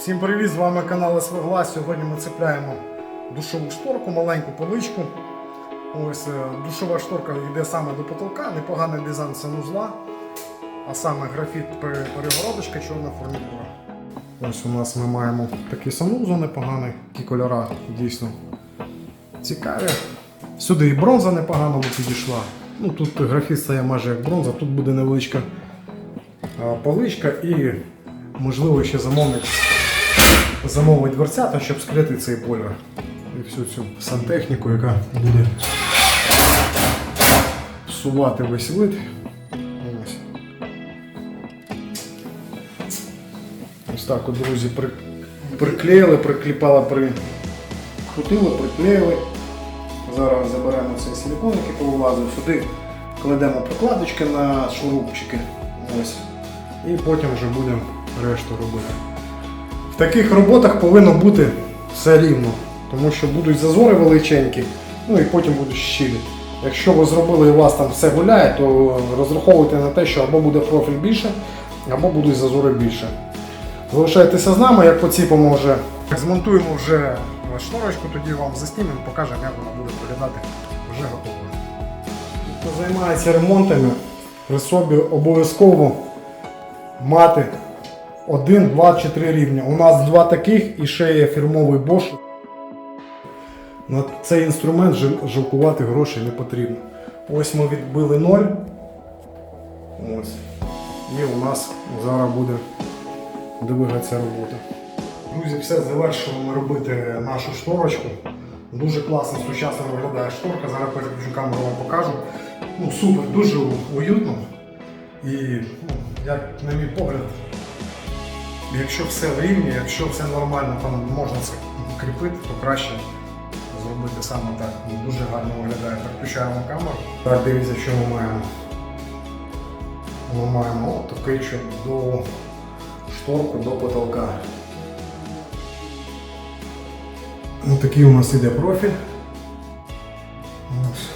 Всім привіт, з вами канал СВГЛА. Сьогодні ми цепляємо душову шторку, маленьку поличку. Ось е, душова шторка йде саме до потолка, непоганий дизайн санузла, а саме графіт перегородочка, чорна фурнітура. Ось у нас ми маємо такий санузел непоганий, ті кольора дійсно цікаві. Сюди і бронза непогано підійшла. Ну, тут графіт стає майже як бронза, тут буде невеличка а, поличка і можливо ще замовник замовить дверцята, щоб скрити цей бойлер і всю цю сантехніку, яка буде псувати весь вид. Ось. Ось так от, друзі, при... приклеїли, прикліпали, прикрутили, приклеїли. Зараз заберемо цей силикон, який повилазив, сюди кладемо прокладочки на шурупчики. Ось. І потім вже будемо решту робити. Таких роботах повинно бути все рівно, тому що будуть зазори величенькі, ну і потім будуть щілі. Якщо ви зробили і у вас там все гуляє, то розраховуйте на те, що або буде профіль більше, або будуть зазори більше. Залишайтеся з нами, як поціпимо вже. Змонтуємо вже шнурочку, тоді вам заснімемо, покажемо, як вона буде виглядати вже готовою. Хто займається ремонтами, при собі обов'язково мати один, два чи три рівня. У нас два таких і ще є фірмовий Bosch. На цей інструмент жалкувати грошей не потрібно. Ось ми відбили 0. Ось. І у нас зараз буде двигатися робота. Друзі, все завершуємо робити нашу шторочку. Дуже класно, сучасно виглядає шторка. Зараз переключу камеру вам покажу. Ну, супер, дуже уютно. І, ну, як на мій погляд, якщо все в рівні, якщо все нормально, там можна це кріпити, то краще зробити саме так. Дуже гарно виглядає. Переключаємо камеру. Так, дивіться, що ми маємо. Ми маємо такий чудову шторку до потолка. Ось такий у нас іде профіль. Ось.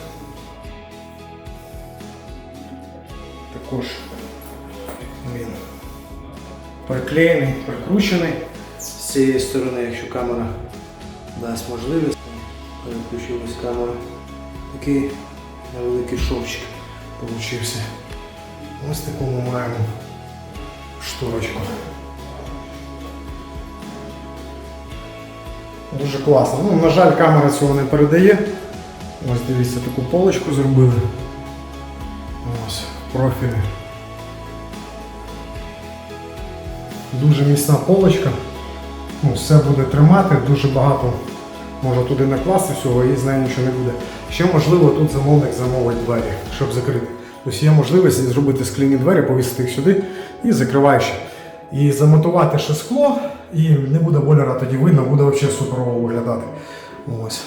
Також він приклеєний, прикручений з цієї сторони, якщо камера дасть можливість. Переключилась камера. Такий невеликий шовчик получився. Ось таку ми маємо шторочку. Дуже класно. Ну, на жаль, камера цього не передає. Ось дивіться, таку полочку зробили. Ось, профілі. Дуже міцна полочка. Ну, все буде тримати, дуже багато можна туди накласти всього і з нею нічого не буде. Ще можливо тут замовник замовить двері, щоб закрити. Тобто є можливість зробити скляні двері, повісити їх сюди і закриваючи. І замотувати ще скло, і не буде бойлера тоді видно, буде взагалі суперово виглядати. Ось.